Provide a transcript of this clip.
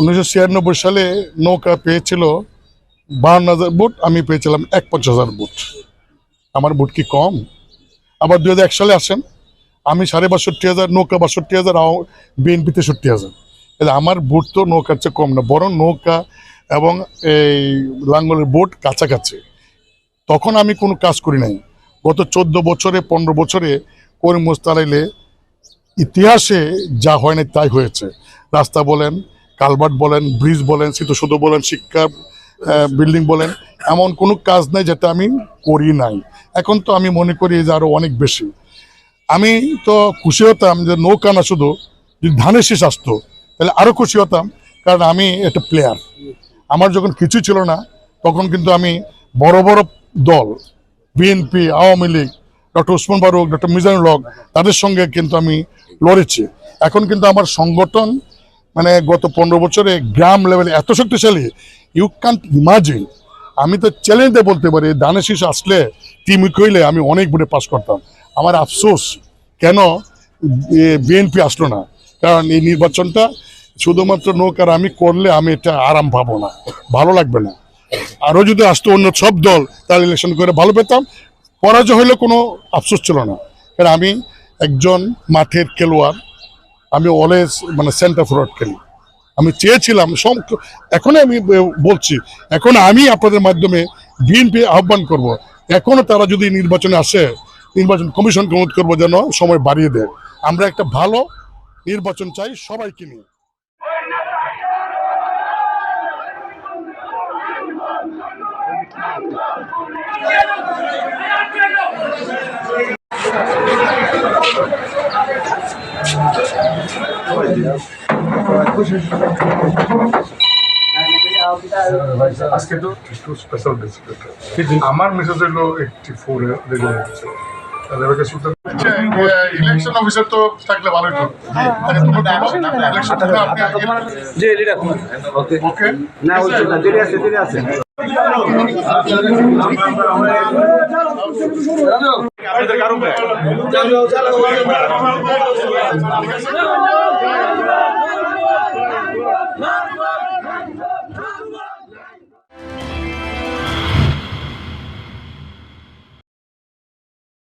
উনিশশো ছিয়ানব্বই সালে নৌকা পেয়েছিল বাহান্ন হাজার বুট, আমি পেয়েছিলাম এক পঞ্চাশ হাজার বুট। আমার বুট কি কম? আবার দু হাজার এক সালে আসেন, আমি সাড়ে বাষট্টি হাজার, নৌকা বাষট্টি হাজার বিএনপি তেষট্টি হাজার। আমার বুট তো নৌকার চেয়ে কম না, বরং নৌকা এবং এই লাঙ্গলের বোট কাছাকাছি। তখন আমি কোনো কাজ করি নাই। গত চোদ্দ বছরে, পনেরো বছরে করিম মোস্তারাইলে ইতিহাসে যা হয় নাই তাই হয়েছে। রাস্তা বলেন কালভার্ট বলেন, ব্রিজ বলেন স্মৃতিসৌধ বলেন, শিক্ষা বিল্ডিং বলেন, এমন কোনো কাজ নাই যেটা আমি করি নাই। এখন তো আমি মনে করি যে আরও অনেক বেশি। আমি তো খুশি হতাম যে নৌকা না শুধু, যদি ধানের শেষ আসতো, তাহলে আরও খুশি হতাম, কারণ আমি একটা প্লেয়ার আমার যখন কিছু ছিল না, তখন কিন্তু আমি বড় বড় দল বিএনপি আওয়ামী লীগ, ডক্টর উসমান ফারুক, ডক্টর মিজানুল হক, তাদের সঙ্গে কিন্তু আমি লড়েছি। এখন কিন্তু আমার সংগঠন মানে গত পনেরো বছরে গ্রাম লেভেলে এত শক্তিশালী ইউ ক্যান্ট ইমাজিন আমি তো চ্যালেঞ্জে বলতে পারি দানে শীষ আসলে টিম কইলে আমি অনেক ভোটে পাস করতাম। আমার আফসোস, কেন বিএনপি আসলো না? কারণ এই নির্বাচনটা শুধুমাত্র নৌকার আমি করলে আমি এটা আরাম পাবো না, ভালো লাগবে না। আরও যদি আসতো অন্য সব দল, তাহলে ইলেকশন করে ভালো পেতাম। পরাজয় হলে কোনো আফসোস ছিল না। কারণ আমি একজন মাঠের খেলোয়াড় আমি অলওয়েজ মানে সেন্টার ফরওয়ার্ড খেলি। আমি চেয়েছিলাম সব এখনই আমি বলছি, এখন আমি আপনাদের মাধ্যমে বিএনপি আহ্বান করব। এখনও তারা যদি নির্বাচনে আসে, নির্বাচন কমিশনকে অনুরোধ করব যেন সময় বাড়িয়ে দেয়। আমরা একটা ভালো নির্বাচন চাই, সবাইকে নিয়ে। আজকে তো একটু স্পেশাল আমার মেসেজ হলো eighty four regular election officer তো থাকলে ভালোই তো। ইলেকশন জি লিডার ওকে ওকে না আছে আছে। আপনাদের কারও